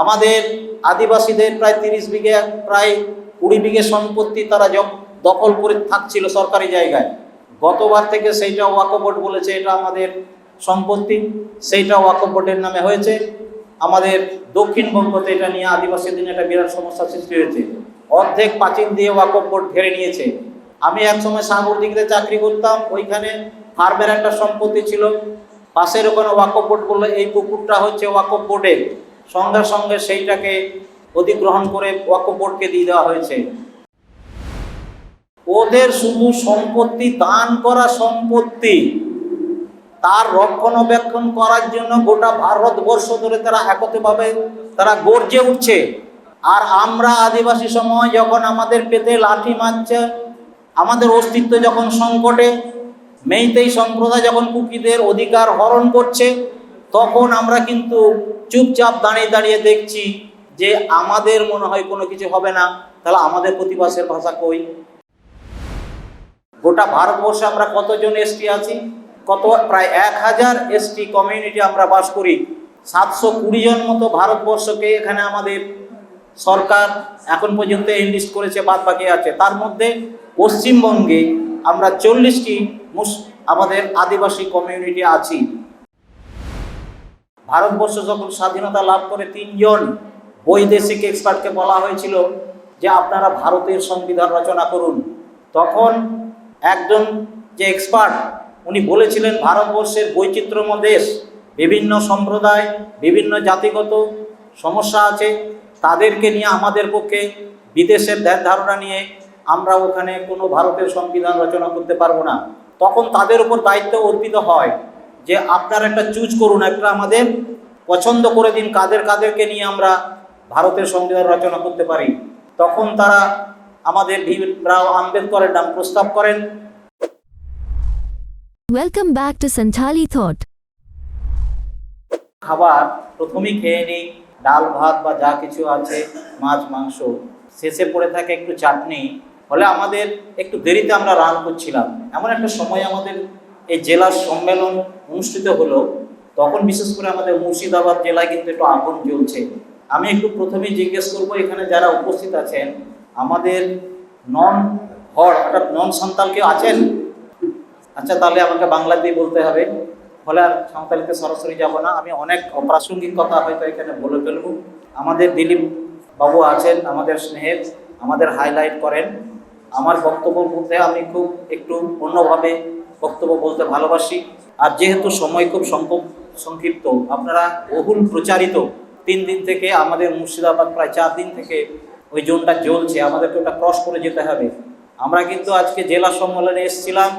আমাদের আদিবাসীদের প্রায় তিরিশ বিঘে, প্রায় কুড়ি বিঘে সম্পত্তি তারা দখল করে থাকছিল সরকারি জায়গায়। গতবার থেকে সেইটা ওয়াকফ বোর্ড বলেছে এটা আমাদের সম্পত্তি। সেইটা ওয়াকফ বোর্ডের নামে হয়েছে। আমাদের দক্ষিণবঙ্গতে এটা নিয়ে আদিবাসীদের একটা বিরাট সমস্যা সৃষ্টি হয়েছে। অর্ধেক পাঁচিল দিয়ে ওয়াকফ বোর্ড ঘেরে নিয়েছে। আমি একসময় সাগরদিঘিতে চাকরি করতাম, ওইখানে ফার্মের একটা সম্পত্তি ছিল। পাশের ওখানে ওয়াকফ বোর্ড বলল, এই পুকুরটা হচ্ছে ওয়াকফ বোর্ডের। সঙ্গে সঙ্গে সেইটাকে অধিগ্রহণ করে ওয়াকফ দিয়ে দেওয়া হয়েছে। ওদের শুধু সম্পত্তি, দান করা সম্পত্তি, তার রক্ষণাবেক্ষণ করার জন্য গোটা ভারতবর্ষ ধরে তারা একত্রভাবে তারা গর্জে উঠছে। আর আমরা আদিবাসী সময় যখন আমাদের পেতে লাঠি মারছে, আমাদের অস্তিত্ব যখন সংকটে, মেইতেই সম্প্রদায় যখন কুকিদের অধিকার হরণ করছে তখন আমরা কিন্তু চুপচাপ দাঁড়িয়ে দাঁড়িয়ে দেখছি যে আমাদের মনে হয় কোনো কিছু হবে না। তাহলে আমাদের প্রতিবাসের ভাষা কই? গোটা ভারতবর্ষে আমরা কতজন এসটি আছি? কত, প্রায় এক হাজার এসটি কমিউনিটি আমরা বাস করি। সাতশো কুড়ি জন মতো ভারতবর্ষকে এখানে আমাদের সরকার এখন পর্যন্ত এনলিস্ট করেছে বাদ বাকি আছে। তার মধ্যে পশ্চিমবঙ্গে আমরা চল্লিশটি মুস, আমাদের আদিবাসী কমিউনিটি আছি। ভারতবর্ষ যখন স্বাধীনতা লাভ করে তিনজন বৈদেশিক এক্সপার্টকে বলা হয়েছিল যে আপনারা ভারতের সংবিধান রচনা করুন, তখন একজন যে এক্সপার্ট, উনি বলেছিলেন, ভারতবর্ষের বৈচিত্র্যময় দেশ, বিভিন্ন সম্প্রদায়, বিভিন্ন জাতিগত সমস্যা আছে, তাদেরকে নিয়ে আমাদের পক্ষে বিদেশের ধ্যান ধারণা নিয়ে আমরা ওখানে কোনো ভারতের সংবিধান রচনা করতে পারব না। তখন তাদের উপর দায়িত্ব অর্পিত হয়। যে আপনারা একটা চুজ করুন একটা আমাদের পছন্দ করে দিন কাদের কাদেরকে নিয়ে আমরা ভারতের সংবিধান রচনা করতে পারি। তখন তারা আমাদের ভীমরাও আম্বেদকরের নাম প্রস্তাব করেন। Welcome back to Santali Thought. খাবার প্রথমেই খেয়ে নিই ডাল ভাত বা যা কিছু আছে মাছ মাংস। শেষে পড়ে থাকে একটু চাটনি ফলে আমাদের একটু দেরিতে আমরা রান করছিলাম। এমন একটা সময় আমাদের এই জেলার সম্মেলন অনুষ্ঠিত হলো, তখন বিশেষ করে আমাদের মুর্শিদাবাদ জেলায় কিন্তু একটু আগুন জ্বলছে। আমি একটু প্রথমেই জিজ্ঞেস করব, এখানে যারা উপস্থিত আছেন, আমাদের নন হর অর্থাৎ নন সন্তান কেউ আছেন? আচ্ছা তাহলে আমাকে বাংলাতেই বলতে হবে। ফলে আর সাঁওতালিতে সরাসরি যাব না। আমি অনেক অপ্রাসঙ্গিক কথা হয়তো এখানে বলে ফেলব। আমাদের দিলীপ বাবু আছেন, আমাদের স্নেহের, আমাদের হাইলাইট করেন। আমার বক্তব্য বলতে আমি খুব একটু অন্যভাবে বক্তব্য বলতে ভালোবাসি। আর যেহেতু সময় খুব সংক- সংক্ষিপ্ত, আপনারা বহুল প্রচারিত। তিন দিন থেকে আমাদের মুর্শিদাবাদ প্রায় চার দিন থেকে ওই জোনটা জ্বলছে, আমাদেরকে ওটা ক্রস করে যেতে হবে। আমরা কিন্তু আজকে জেলা সম্মেলনে এসেছিলাম।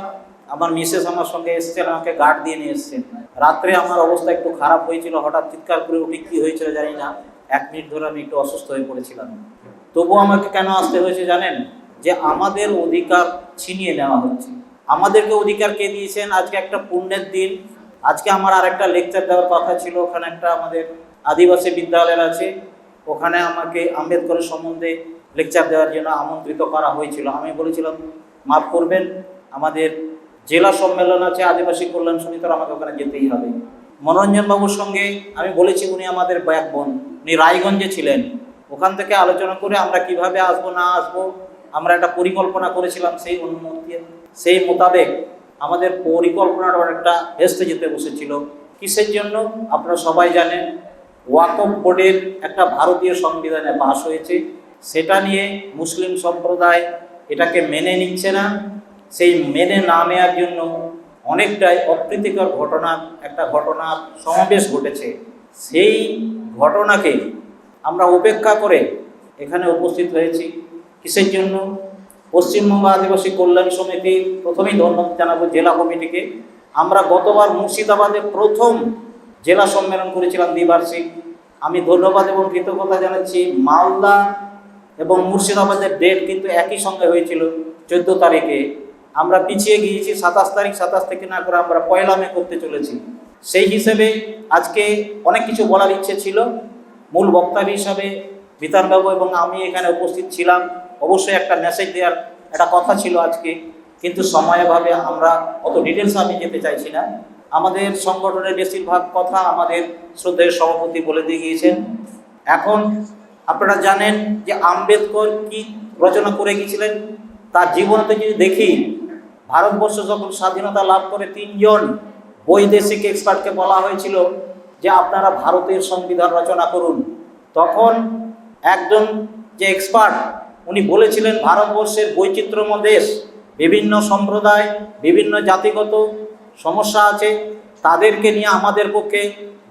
আমার মিসেস আমার সঙ্গে এসেছেন আমাকে গার্ড দিয়ে নিয়ে এসছেন। রাত্রে আমার অবস্থা একটু খারাপ হয়েছিল, হঠাৎ চিৎকার করে উঠে, কী হয়েছিল জানি না। এক মিনিট ধরে আমি একটু অসুস্থ হয়ে পড়েছিলাম। তবুও আমাকে কেন আসতে হয়েছে জানেন? যে আমাদের অধিকার ছিনিয়ে নেওয়া হচ্ছে। আমাদেরকে অধিকার কে দিয়েছেন? আজকে একটা পুণ্যের দিন। আজকে আমার আরেকটা লেকচার দেওয়ার কথা ছিল। ওখানে একটা আমাদের আদিবাসী বিদ্যালয়ের আছে। ওখানে আমাকে আম্বেদকরের সম্বন্ধে লেকচার দেওয়ার জন্য আমন্ত্রিত করা হয়েছিল। আমি বলেছিলাম, মাফ করবেন, আমাদের জেলা সম্মেলন আছে, আদিবাসী কল্যাণ সমিতির আমাকে ওখানে যেতেই হবে। মনোরঞ্জন বাবুর সঙ্গে আমি বলেছি, উনি আমাদের ব্যাক বোন। উনি রায়গঞ্জে ছিলেন। ওখান থেকে আলোচনা করে আমরা কীভাবে আসব, না আসব, আমরা একটা পরিকল্পনা করেছিলাম সেই অনুমতি সেই মোতাবেক আমাদের পরিকল্পনাটা অনেকটা ভেস্তে যেতে বসেছিল। কিসের জন্য? আপনারা সবাই জানেন, ওয়াকফ বোর্ডের একটা ভারতীয় সংবিধানে পাশ হয়েছে। সেটা নিয়ে মুসলিম সম্প্রদায় এটাকে মেনে নিচ্ছে না। সেই মেনে না নেওয়ার জন্য অনেকটাই অপ্রীতিকর ঘটনা, একটা ঘটনার সমাবেশ ঘটেছে। সেই ঘটনাকে আমরা উপেক্ষা করে এখানে উপস্থিত হয়েছি। কিসের জন্য? পশ্চিমবঙ্গ আদিবাসী কল্যাণ সমিতি, প্রথমেই ধন্যবাদ জানাব জেলা কমিটিকে। আমরা গতবার মুর্শিদাবাদে প্রথম জেলা সম্মেলন করেছিলাম দ্বিবার্ষিক। আমি ধন্যবাদ এবং কৃতজ্ঞতা জানাচ্ছি মালদা এবং মুর্শিদাবাদের ডেট কিন্তু একই সঙ্গে হয়েছিল চোদ্দ তারিখে। আমরা পিছিয়ে গিয়েছি, সাতাশ তারিখ, সাতাশ থেকে না করে আমরা পয়লা মে করতে চলেছি। সেই হিসেবে আজকে অনেক কিছু বলার ইচ্ছে ছিল। মূল বক্তব্য হিসাবে বিতানবাবু এবং আমি এখানে উপস্থিত ছিলাম। অবশ্যই একটা মেসেজ দেওয়ার একটা কথা ছিল আজকে, কিন্তু সময়াভাবে আমরা অত ডিটেলস আমি যেতে চাইছি না। আমাদের সংগঠনের বেশিরভাগ কথা আমাদের শ্রদ্ধেয় সভাপতি বলে দিয়ে গিয়েছেন এখন আপনারা জানেন যে আম্বেদকর কি রচনা করে গিয়েছিলেন? তার জীবনতে যদি দেখি, ভারতবর্ষ যখন স্বাধীনতা লাভ করে তিনজন বৈদেশিক এক্সপার্টকে বলা হয়েছিল যে আপনারা ভারতের সংবিধান রচনা করুন, তখন একজন যে এক্সপার্ট উনি বলেছিলেন, ভারতবর্ষের বৈচিত্র্যময় দেশ, বিভিন্ন সম্প্রদায়, বিভিন্ন জাতিগত সমস্যা আছে, তাদেরকে নিয়ে আমাদের পক্ষে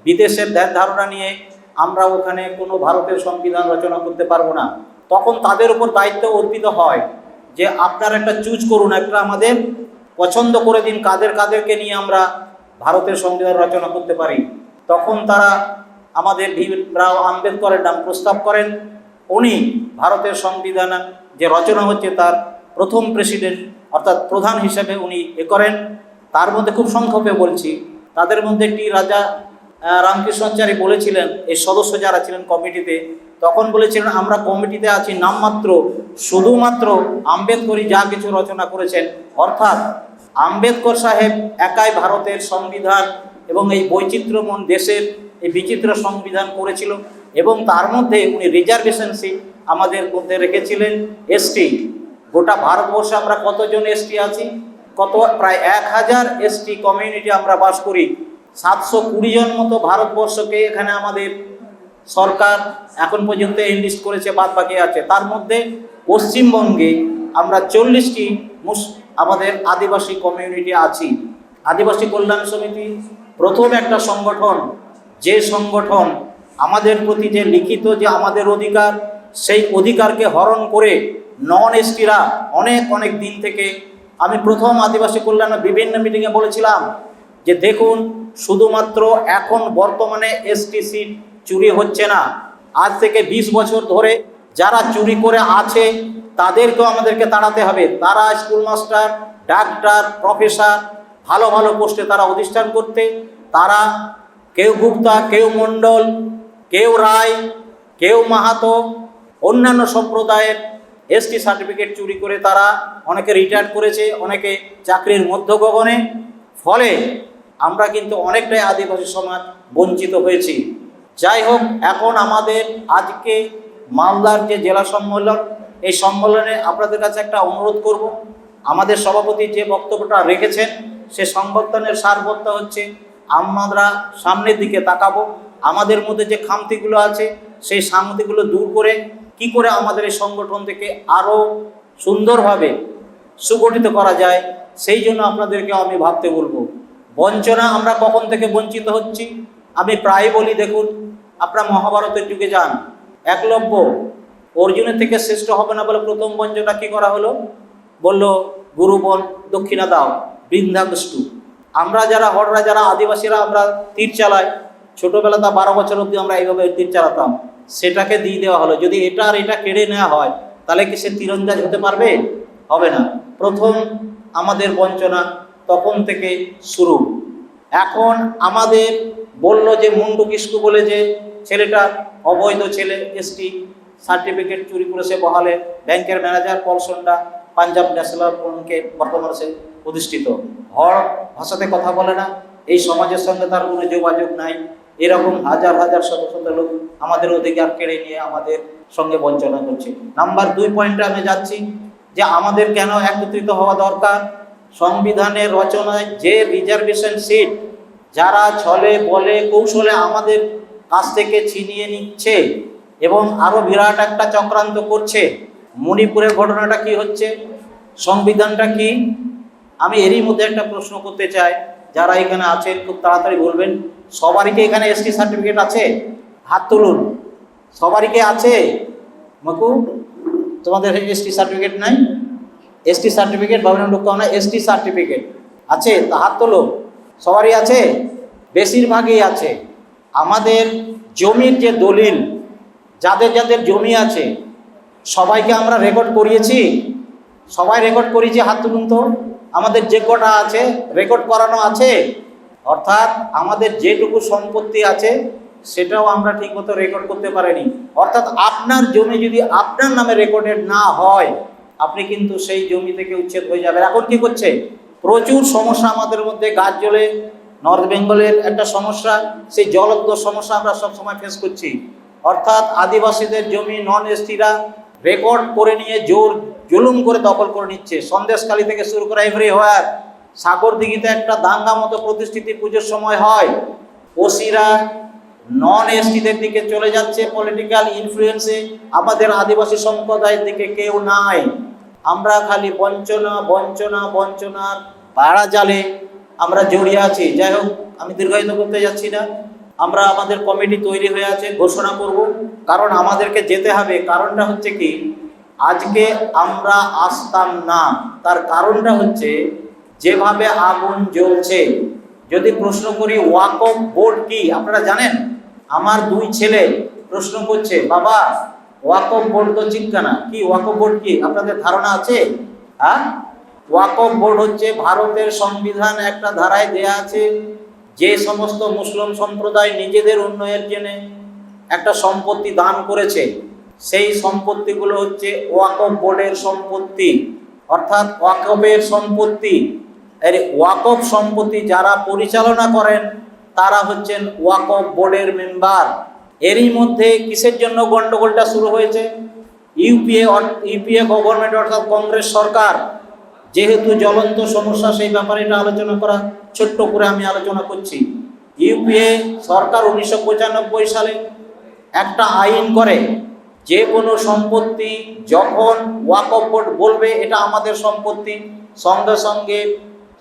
বিদেশের ধ্যান ধারণা নিয়ে আমরা ওখানে কোনো ভারতের সংবিধান রচনা করতে পারব না। তখন তাদের উপর দায়িত্ব অর্পিত হয় যে, আপনারা একটা চুজ করুন, একটা আমাদের পছন্দ করে দিন, কাদের কাদেরকে নিয়ে আমরা ভারতের সংবিধান রচনা করতে পারি। তখন তারা আমাদের ভীমরাও আম্বেদকরের নাম প্রস্তাব করেন। উনি ভারতের সংবিধান যে রচনা হচ্ছে তার প্রথম প্রেসিডেন্ট অর্থাৎ প্রধান হিসেবে উনি এ করেন। তার মধ্যে খুব সংক্ষেপে বলছি তাদের মধ্যে একটি রাজা আহ, রামকৃষ্ণাচার্য বলেছিলেন এই সদস্য যারা ছিলেন কমিটিতে তখন বলেছিলেন আমরা কমিটিতে আছি নামমাত্র শুধুমাত্র আম্বেদকরই যা কিছু রচনা করেছেন। অর্থাৎ আম্বেদকর সাহেব একাই ভারতের সংবিধান এবং এই বৈচিত্র্যমন দেশের এই বিচিত্র সংবিধান করেছিল। এবং তার মধ্যে উনি রিজার্ভেশন সিট আমাদের মধ্যে রেখেছিলেন এসটি গোটা ভারতবর্ষে আমরা কতজন এসটি আছি? কত, প্রায় এক হাজার এসটি কমিউনিটি আমরা বাস করি। সাতশো কুড়ি জন মতো ভারতবর্ষকে এখানে আমাদের সরকার এখন পর্যন্ত এনলিস্ট করেছে বাদ বাকি আছে। তার মধ্যে পশ্চিমবঙ্গে আমরা চল্লিশটি মুস, আমাদের আদিবাসী কমিউনিটি আছি। আদিবাসী কল্যাণ সমিতি প্রথম একটা সংগঠন, যে সংগঠন আমাদের প্রতি যে লিখিত যে আমাদের অধিকার, সেই অধিকারকে হরণ করে নন এসটিরা অনেক অনেক দিন থেকে আমি প্রথম আদিবাসী কল্যাণে বিভিন্ন মিটিংয়ে বলেছিলাম যে দেখুন, শুধুমাত্র এখন বর্তমানে এসটি সিট চুরি হচ্ছে না। আজ থেকে ২০ বছর ধরে যারা চুরি করে আছে, তাদেরকেও আমাদেরকে তাড়াতে হবে। তারা স্কুল মাস্টার ডাক্তার প্রফেসর ভালো ভালো পোস্টে তারা অধিষ্ঠান করতে, তারা কেউ গুপ্তা, কেউ মণ্ডল কেউ রায়, কেউ মাহাতো, অন্যান্য সম্প্রদায়ের এসটি সার্টিফিকেট চুরি করে তারা অনেকে রিটায়ার করেছে, অনেকে চাকরির মধ্য গগনে ফলে আমরা কিন্তু অনেকটাই আদিবাসী সমাজ বঞ্চিত হয়েছি। যাই হোক, এখন আমাদের আজকে মালদার যে জেলা সম্মেলন, এই সম্মেলনে আপনাদের কাছে একটা অনুরোধ করব। আমাদের সভাপতি যে বক্তব্যটা রেখেছেন, সে সংবর্ধনের সারবত্তা হচ্ছে, আমরা সামনের দিকে তাকাবো। আমাদের মধ্যে যে খামতিগুলো আছে, সেই খামতিগুলো দূর করে কি করে আমাদের এই সংগঠন থেকে আরও সুন্দরভাবে সুগঠিত করা যায়, সেই জন্য আপনাদেরকে আমি ভাবতে বলব। বঞ্চনা, আমরা কখন থেকে বঞ্চিত হচ্ছি? আমি প্রায় বলি, দেখুন, আপনারা মহাভারতের যুগে যান, একলব্য, অর্জুনের থেকে শ্রেষ্ঠ হবে না বলে প্রথম বঞ্চনা কি করা হলো? বলল গুরু বন দক্ষিণা দাও, বৃন্দাবস্তু। আমরা যারা, হররা যারা, আদিবাসীরা, আমরা তীর চালাই ছোটোবেলাতে বারো বছর অবধি আমরা এইভাবে তীর চালাতাম। সেটাকে দিয়ে দেওয়া হলো। যদি এটা আর এটা কেড়ে নেওয়া হয়, তাহলে কি সে তীরন্দাজ হতে পারবে? হবে না। প্রথম আমাদের বঞ্চনা তখন থেকে শুরু। এখন আমাদের বলল যে, মুন্ডু কিস্কু বলে যে, ছেলেটা অবৈধ ছেলে, এসটি সার্টিফিকেট চুরি করে সে বহালে। ব্যাংকের ম্যানেজার পলসন্ডা পাঞ্জাব ন্যাশনাল ব্যাংকে বর্তমানে সে প্রতিষ্ঠিত হর ভাষাতে কথা বলে না। এই সমাজের সঙ্গে তার কোনো যোগাযোগ নাই। এরকম হাজার হাজার শত শত লোক আমাদের অধিকার কেড়ে নিয়ে আমাদের সঙ্গে বঞ্চনা করছে। নাম্বার দুই পয়েন্টে আমি যাচ্ছি যে আমাদের কেন একত্রিত হওয়া দরকার? সংবিধানের রচনায় যে রিজার্ভেশন সিট যারা ছলে, বলে, কৌশলে আমাদের কাছ থেকে ছিনিয়ে নিচ্ছে এবং আরও বিরাট একটা চক্রান্ত করছে, মণিপুরের ঘটনাটা কি হচ্ছে? সংবিধানটা কি? আমি এরই মধ্যে একটা প্রশ্ন করতে চাই। যারা এখানে আছেন, খুব তাড়াতাড়ি বলবেন। সবারই কি এখানে এসটি সার্টিফিকেট আছে? হাত তুলুন। সবারই কি আছে? মকু, তোমাদের এসটি সার্টিফিকেট নাই? এসটি সার্টিফিকেট ভাবনা লোক না এসটি সার্টিফিকেট আছে? তা হাত তোলো। সবারই আছে? বেশিরভাগই আছে। আমাদের জমির যে দলিল, যাদের যাদের জমি আছে, সবাইকে আমরা রেকর্ড করিয়েছি। সবাই রেকর্ড করিয়েছি হাত তুলুন তো। আমাদের যে কটা আছে রেকর্ড করানো আছে। অর্থাৎ আমাদের যেটুকু সম্পত্তি আছে, সেটাও আমরা ঠিকমতো রেকর্ড করতে পারিনি। অর্থাৎ আপনার জমি যদি আপনার নামে রেকর্ডেড না হয়, আপনি কিন্তু সেই জমি থেকে উচ্ছেদ হয়ে যাবেন। এখন কি করছে? প্রচুর সমস্যা আমাদের মধ্যে, গাছ জ্বলে নর্থ বেঙ্গলের একটা সমস্যা, সেই জলদ্র সমস্যা আমরা সব সময় ফেস করছি। অর্থাৎ আদিবাসীদের জমি নন এসটিরা রেকর্ড করে নিয়ে জোর জুলুম করে দখল করে নিচ্ছে। সন্দেশখালী থেকে শুরু করে এভরি হোয়ার সাগর দিঘিতে একটা দাঙ্গা মতো প্রতিষ্ঠিতি পুজোর সময় হয়। ওসিরা নন এসটিদের দিকে চলে যাচ্ছে পলিটিক্যাল ইনফ্লুয়েন্সে আমাদের আদিবাসী সম্প্রদায়ের দিকে কেউ নাই। আমরা খালি বঞ্চনা বঞ্চনা, বঞ্চনার পাড়া জালে আমরা জড়িয়ে আছি। যাই হোক, আমি দীর্ঘায়িত করতে যাচ্ছি না। আমরা আমাদের কমিটি তৈরি হয়ে আছে, ঘোষণা করব। কারণ আমাদেরকে যেতে হবে। কারণটা হচ্ছে কি? আজকে আমরা আসতাম না। তার কারণটা হচ্ছে যেভাবে আগুন জ্বলছে, যদি প্রশ্ন করি, ওয়াকফ বোর্ড কি? আপনারা জানেন? আমার দুই ছেলে প্রশ্ন করছে, বাবা, ওয়াকফ বোর্ড তো চিন্তা না কি, ওয়াকফ বোর্ড কি? আপনাদের ধারণা আছে? হ্যাঁ? ওয়াকফ বোর্ড হচ্ছে ভারতের সংবিধান একটা ধারায় দেয়া আছে, যে সমস্ত মুসলিম সম্প্রদায় নিজেদের উন্নয়নের জন্য একটা সম্পত্তি দান করেছে। সেই সম্পত্তিগুলো হচ্ছে ওয়াকফ বোর্ডের সম্পত্তি। অর্থাৎ ওয়াকফের সম্পত্তি এর ওয়াকফ সম্পত্তি যারা পরিচালনা করেন, তারা হচ্ছেন ওয়াকফ বোর্ডের মেম্বার। এরই মধ্যে কিসের জন্য গন্ডগোলটা শুরু হয়েছে? ইউপিএ ইউপিএ গভর্নমেন্ট অর্থাৎ কংগ্রেস সরকার। যেহেতু জ্বলন্ত সমস্যা, সেই ব্যাপারে আলোচনা করা, ছোট্ট করে আমি আলোচনা করছি। ইউপিএ সরকার উনিশশো পঁচানব্বই সালে একটা আইন করে, যে কোনো সম্পত্তি যখন ওয়াকফ বোর্ড বলবে, এটা আমাদের সম্পত্তি। সঙ্গে সঙ্গে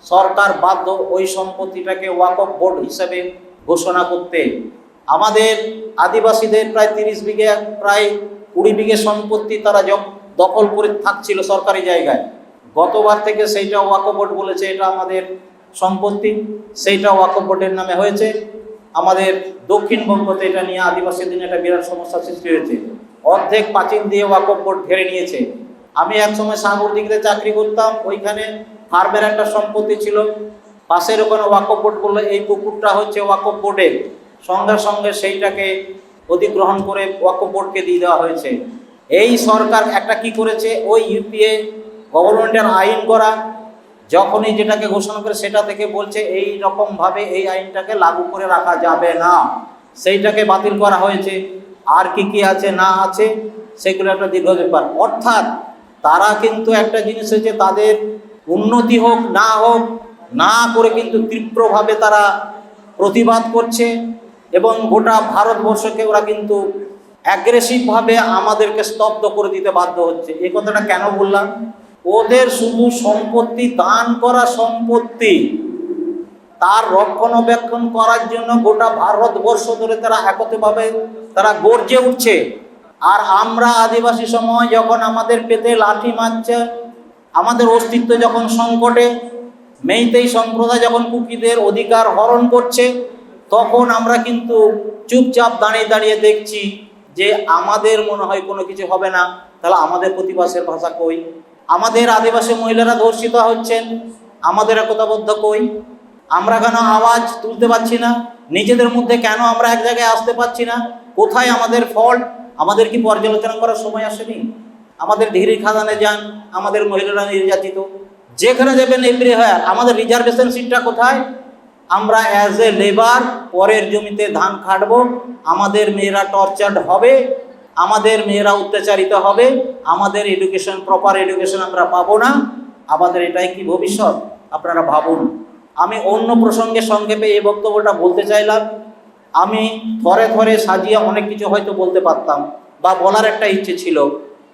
সরকার বাধ্য ওই সম্পত্তিটাকে ওয়াকফ বোর্ড হিসেবে ঘোষণা করতে। আমাদের আদিবাসীদের প্রায় তিরিশ বিঘে, প্রায় কুড়ি বিঘে সম্পত্তি তারা জ- দখল করে থাকছিল সরকারি জায়গায়। গতবার থেকে সেইটা ওয়াকফ বোর্ড বলেছে এটা আমাদের সম্পত্তি, সেইটা ওয়াকফ বোর্ডের নামে হয়েছে। আমাদের দক্ষিণবঙ্গতে এটা নিয়ে আদিবাসীদের একটা বিরাট সমস্যা সৃষ্টি হয়েছে। অর্ধেক পাঁচিল দিয়ে ওয়াকফ বোর্ড ঘেরে নিয়েছে। আমি এক সময় সাগর দিঘিতে চাকরি করতাম, ওইখানে ফার্মের একটা সম্পত্তি ছিল। পাশের ওখানে ওয়াকফ বোর্ড বলল, এই পুকুরটা হচ্ছে ওয়াকফ বোর্ডের সঙ্গে সঙ্গে সেইটাকে অধিগ্রহণ করে ওয়াকফ বোর্ডকে দিয়ে দেওয়া হয়েছে। এই সরকার একটা কি করেছে? ওই ইউপিএ গভর্নমেন্টের আইন করা, যখনই যেটাকে ঘোষণা করে সেটা থেকে বলছে, এই রকম ভাবে এই আইনটাকে লাগু করে রাখা যাবে না। সেইটাকে বাতিল করা হয়েছে। আর কি কি আছে, না আছে, সেগুলো একটা দীর্ঘ ব্যাপার অর্থাৎ তারা কিন্তু একটা জিনিস হচ্ছে তাদের উন্নতি হোক, না হোক, না করে কিন্তু তীব্রভাবে তারা প্রতিবাদ করছে এবং গোটা ভারতবর্ষকে ওরা কিন্তু অ্যাগ্রেসিভভাবে আমাদেরকে স্তব্ধ করে দিতে বাধ্য হচ্ছে। এই কথাটা কেন বললাম? ওদের শুধু সম্পত্তি, দান করা সম্পত্তি, তার রক্ষণাবেক্ষণ করার জন্য গোটা ভারতবর্ষ ধরে তারা একত্রভাবে তারা গর্জে উঠছে। আর আমরা আদিবাসী সময় যখন আমাদের পেতে লাঠি মারছে আমাদের অস্তিত্ব যখন সংকটে, মেইতেই সম্প্রদায় যখন কুকিদের অধিকার হরণ করছে, তখন আমরা কিন্তু চুপচাপ দাঁড়িয়ে দাঁড়িয়ে দেখছি যে আমাদের মনে হয় কোনো কিছু হবে না। তাহলে আমাদের প্রতিবাসের ভাষা কই? আমাদের আদিবাসী মহিলারা ধর্ষিত হচ্ছেন, আমাদের একতাবদ্ধ কই? আমরা কেন আওয়াজ তুলতে পারছি না? নিজেদের মধ্যে কেন আমরা এক জায়গায় আসতে পারছি না? কোথায় আমাদের ফল্ট? আমাদের কি পর্যালোচনা করার সময় আসেনি? আমাদের ডিগ্রি খাদানে যান, আমাদের মহিলারা নির্যাতিত। যেখানে যাবেন এভরি হায়ার আমাদের রিজার্ভেশন সিটটা কোথায়? আমরা অ্যাজ এ লেবার পরের জমিতে ধান খাটব, আমাদের মেয়েরা টর্চার্ড হবে, আমাদের মেয়েরা অত্যাচারিত হবে, আমাদের এডুকেশন প্রপার এডুকেশন আমরা পাবো না। আমাদের এটাই কি ভবিষ্যৎ? আপনারা ভাবুন। আমি অন্য প্রসঙ্গে সংক্ষেপে এই বক্তব্যটা বলতে চাইলাম। আমি থরে থরে সাজিয়ে অনেক কিছু হয়তো বলতে পারতাম, বা বলার একটা ইচ্ছে ছিল।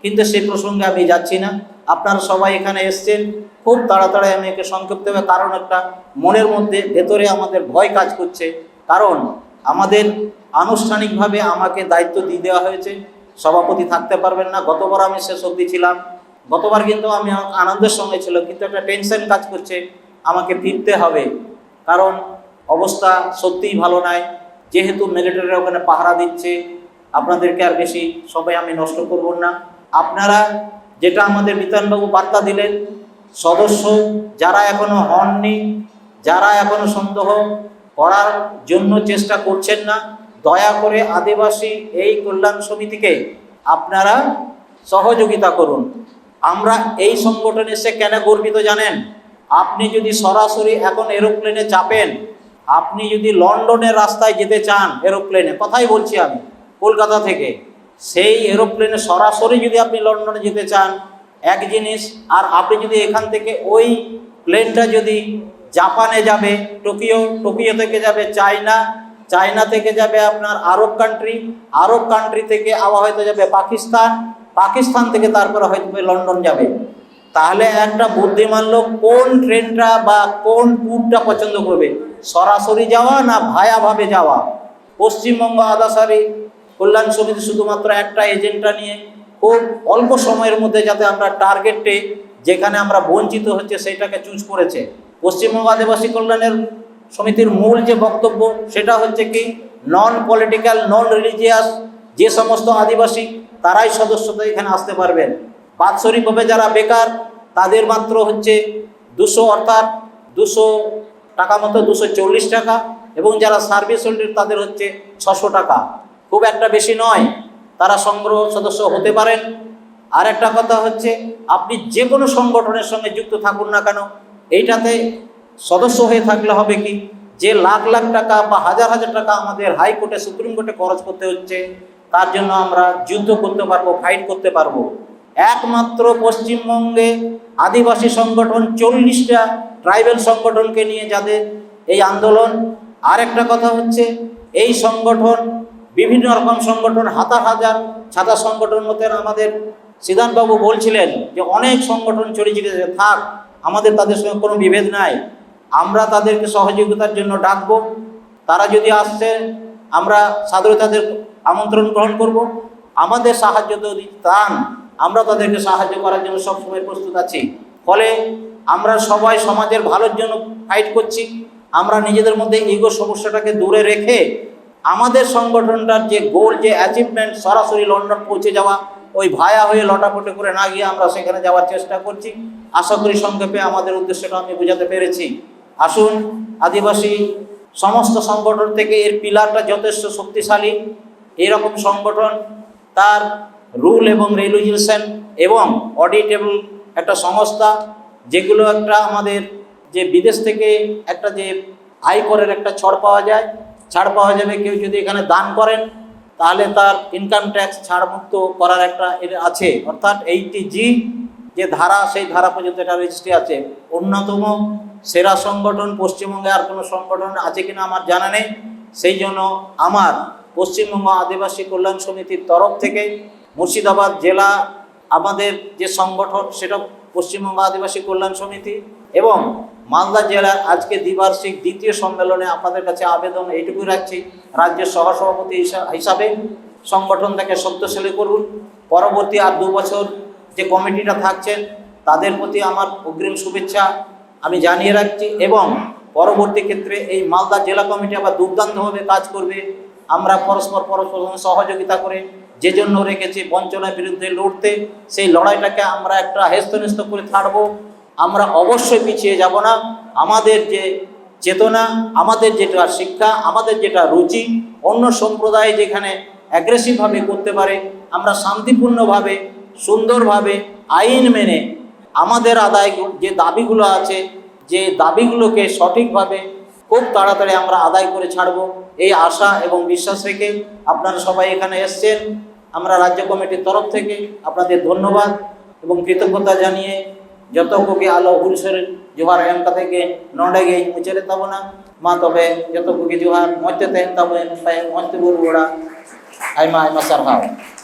কিন্তু সেই প্রসঙ্গে আমি যাচ্ছি না। আপনারা সবাই এখানে এসছেন। খুব তাড়াতাড়ি আমি একে সংক্ষিপ্ত হবে কারণ একটা মনের মধ্যে ভেতরে আমাদের ভয় কাজ করছে। কারণ আমাদের আনুষ্ঠানিকভাবে আমাকে দায়িত্ব দিয়ে দেওয়া হয়েছে। সভাপতি থাকতে পারবেন না। গতবার আমি শেষ অবধি ছিলাম। গতবার কিন্তু আমি আনন্দের সঙ্গে ছিল, কিন্তু একটা টেনশন কাজ করছে। আমাকে ফিরতে হবে। কারণ অবস্থা সত্যিই ভালো নয় যেহেতু মিলিটারিরা ওখানে পাহারা দিচ্ছে, আপনাদেরকে আর বেশি সবাই আমি নষ্ট করব না। আপনারা যেটা আমাদের বিতানবাবু বার্তা দিলেন, সদস্য যারা এখনও হননি, যারা এখনও সন্দেহ করার জন্য চেষ্টা করছেন না, দয়া করে আদিবাসী এই কল্যাণ সমিতিকে আপনারা সহযোগিতা করুন। আমরা এই সংগঠনে এসে কেন গর্বিত জানেন? আপনি যদি সরাসরি এখন এরোপ্লেনে চাপেন, আপনি যদি লন্ডনের রাস্তায় যেতে চান এরোপ্লেনে, কথাই বলছি আমি, কলকাতা থেকে। সেই এরোপ্লেনে সরাসরি যদি আপনি লন্ডনে যেতে চান, এক জিনিস, আর আপনি যদি এখান থেকে ওই প্লেনটা যদি জাপানে যাবে, টোকিও টোকিও থেকে যাবে, চায়না চায়না থেকে যাবে আপনার আরব কান্ট্রি আরব কান্ট্রি থেকে আবার হয়তো যাবে পাকিস্তান পাকিস্তান থেকে তারপরে হয়তো লন্ডন যাবে। তাহলে একটা বুদ্ধিমান লোক কোন ট্রেনটা বা কোন ট্যুরটা পছন্দ করবে? সরাসরি যাওয়া না ভায়াভাবে যাওয়া? পশ্চিমবঙ্গ আদাসারি কল্যাণ সমিতি শুধুমাত্র একটা এজেন্টটা নিয়ে খুব অল্প সময়ের মধ্যে যাতে আমরা টার্গেটে যেখানে আমরা বঞ্চিত হচ্ছে সেটাকে চুজ করেছে। পশ্চিমবঙ্গ আদিবাসী কল্যাণের সমিতির মূল যে বক্তব্য সেটা হচ্ছে কি নন পলিটিক্যাল নন রিলিজিয়াস যে সমস্ত আদিবাসী, তারাই সদস্যতা এখানে আসতে পারবেন। বাৎসরিকভাবে যারা বেকার, তাদের মাত্র হচ্ছে দুশো অর্থাৎ দুশো টাকা মতো, দুশো টাকা এবং যারা সার্ভিস হোল্ডার তাদের হচ্ছে ছশো টাকা। খুব একটা বেশি নয়, তারা সংগ্রহ সদস্য হতে পারেন। আর একটা কথা হচ্ছে, আপনি যে কোনো সংগঠনের সঙ্গে যুক্ত থাকুন না কেন, এইটাতে সদস্য হয়ে থাকলে হবে কি, যে লাখ লাখ টাকা বা হাজার হাজার টাকা আমাদের হাইকোর্টে, সুপ্রিম কোর্টে খরচ করতে হচ্ছে, তার জন্য আমরা যুদ্ধ করতে পারব ফাইট করতে পারব। একমাত্র পশ্চিমবঙ্গে আদিবাসী সংগঠন চল্লিশটা ট্রাইবেল সংগঠনকে নিয়ে যাদের এই আন্দোলন। আর একটা কথা হচ্ছে, এই সংগঠন বিভিন্ন রকম সংগঠন, হাজার হাজার ছাতা সংগঠন মধ্যে আমাদের সিদ্ধান্তবাবু বলছিলেন যে অনেক সংগঠন ছড়িয়ে ছিটিয়ে থাক, আমাদের তাদের সঙ্গে কোনো বিভেদ নাই। আমরা তাদেরকে সহযোগিতার জন্য ডাকবো। তারা যদি আসছে, আমরা সাদরে তাদের আমন্ত্রণ গ্রহণ করব। আমাদের সাহায্য যদি চান, আমরা তাদেরকে সাহায্য করার জন্য সবসময় প্রস্তুত আছি। ফলে আমরা সবাই সমাজের ভালোর জন্য ফাইট করছি। আমরা নিজেদের মধ্যে ইগো সমস্যাটাকে দূরে রেখে আমাদের সংগঠনটার যে গোল যে অ্যাচিভমেন্ট সরাসরি লন্ডন পৌঁছে যাওয়া, ওই ভায়া হয়ে লটাপটে করে না গিয়ে আমরা সেখানে যাওয়ার চেষ্টা করছি। আশা করি সংক্ষেপে আমাদের উদ্দেশ্যটা আমি বোঝাতে পেরেছি। আসুন, আদিবাসী সমস্ত সংগঠন থেকে এর পিলারটা যথেষ্ট শক্তিশালী। এরকম সংগঠন, তার রুল এবং রেগুলেশন এবং অডিটেবল একটা সংস্থা, যেগুলো একটা আমাদের যে বিদেশ থেকে একটা যে আয়করের একটা ছড় পাওয়া যায় ছাড় পাওয়া যাবে। কেউ যদি এখানে দান করেন, তাহলে তার ইনকাম ট্যাক্স ছাড়মুক্ত করার একটা আছে। অর্থাৎ এইটি জি যে ধারা, সেই ধারা পর্যন্ত এটা রেজিস্ট্রি আছে। অন্যতম সেরা সংগঠন পশ্চিমবঙ্গে আর কোনো সংগঠন আছে কিনা আমার জানা নেই। সেই জন্য আমার পশ্চিমবঙ্গ আদিবাসী কল্যাণ সমিতির তরফ থেকে মুর্শিদাবাদ জেলা আমাদের যে সংগঠন, সেটা পশ্চিমবঙ্গ আদিবাসী কল্যাণ সমিতি এবং মালদা জেলার আজকে দ্বিবার্ষিক দ্বিতীয় সম্মেলনে আপনাদের কাছে আবেদন এইটুকুই রাখছি। রাজ্যের সহসভাপতি হিসা- হিসাবে সংগঠনটাকে শক্তিশালী করুন। পরবর্তী আর দু বছর যে কমিটিটা থাকছেন তাদের প্রতি আমার অগ্রিম শুভেচ্ছা আমি জানিয়ে রাখছি এবং পরবর্তী ক্ষেত্রে এই মালদা জেলা কমিটি আবার দুর্দান্তভাবে কাজ করবে। আমরা পরস্পর পরস্পর সহযোগিতা করে যে জন্য রেখেছি বঞ্চনার বিরুদ্ধে লড়তে, সেই লড়াইটাকে আমরা একটা হেস্তনেস্ত করে ছাড়বো। আমরা অবশ্যই পিছিয়ে যাব না। আমাদের যে চেতনা, আমাদের যেটা শিক্ষা, আমাদের যেটা রুচি, অন্য সম্প্রদায় যেখানে অ্যাগ্রেসিভভাবে করতে পারে, আমরা শান্তিপূর্ণভাবে, সুন্দরভাবে আইন মেনে আমাদের আদায় যে দাবিগুলো আছে, যে দাবিগুলোকে সঠিকভাবে খুব তাড়াতাড়ি আমরা আদায় করে ছাড়ব। এই আশা এবং বিশ্বাস রেখে আপনারা সবাই এখানে এসছেন। আমরা রাজ্য কমিটির তরফ থেকে আপনাদের ধন্যবাদ এবং কৃতজ্ঞতা জানিয়ে যত কোকে আলো হুলসের জোহার এমকা থেকে নডে গিয়ে মুচেরে তব না মা তবে যত কোকে জোহার মধ্যে তেন তবে মধ্যে বলব ওরা আইমা আইমা সারহাও